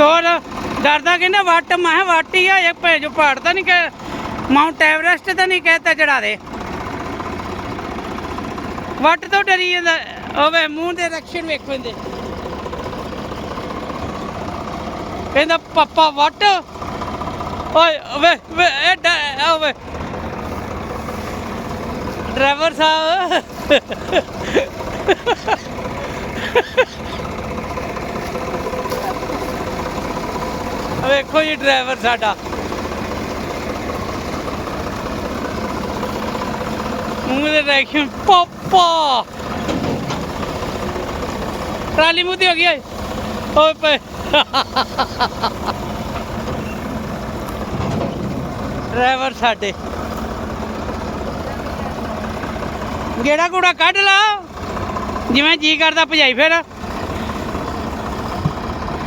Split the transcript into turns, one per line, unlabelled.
ਤੋਰ ਡਰਦਾ ਕਹਿੰਦਾ ਵੱਟ, ਮੈਂ ਵੱਟ ਹੀ ਆ, ਇਹ ਭੇਜੋ ਪਹਾੜ ਤਾਂ ਨਹੀਂ ਕਿ ਮਾਊਂਟ ਐਵਰੈਸਟ ਤਾਂ ਨਹੀਂ ਕਹਿਤਾ ਚੜਾ ਦੇ। ਵੱਟ ਤੋਂ ਡਰੀ ਜਾਂਦਾ ਓਵੇ ਮੂੰਹ ਦੇ ਰੈਕਸ਼ਨ ਵੇਖੋ ਇਹਦੇ। ਕਹਿੰਦਾ, ਪਾਪਾ, ਵੱਟ? ਓਏ ਓਵੇ ਵੇ, ਇਹ ਓਵੇ ਡਰਾਈਵਰ ਸਾਹਿਬ। ਵੇਖੋ ਜੀ ਡਰਾਈਵਰ ਸਾਡਾ। ਮੂੰਹ ਦੇ ਰੈਕਸ਼ਨ ਪਾਪਾ। ਟਰਾਲੀ ਮੂੰਹ ਤੇ ਹੋ ਗਈ ਓਏ। ਓਏ ਪਏ। ਡਰਾਈਵਰ ਸਾਡੇ। ਗੇੜਾ ਗੂੜਾ ਕੱਢ ਲਾ। ਜਿਵੇਂ ਜੀ ਕਰਦਾ ਭਜਾਈ ਫਿਰ।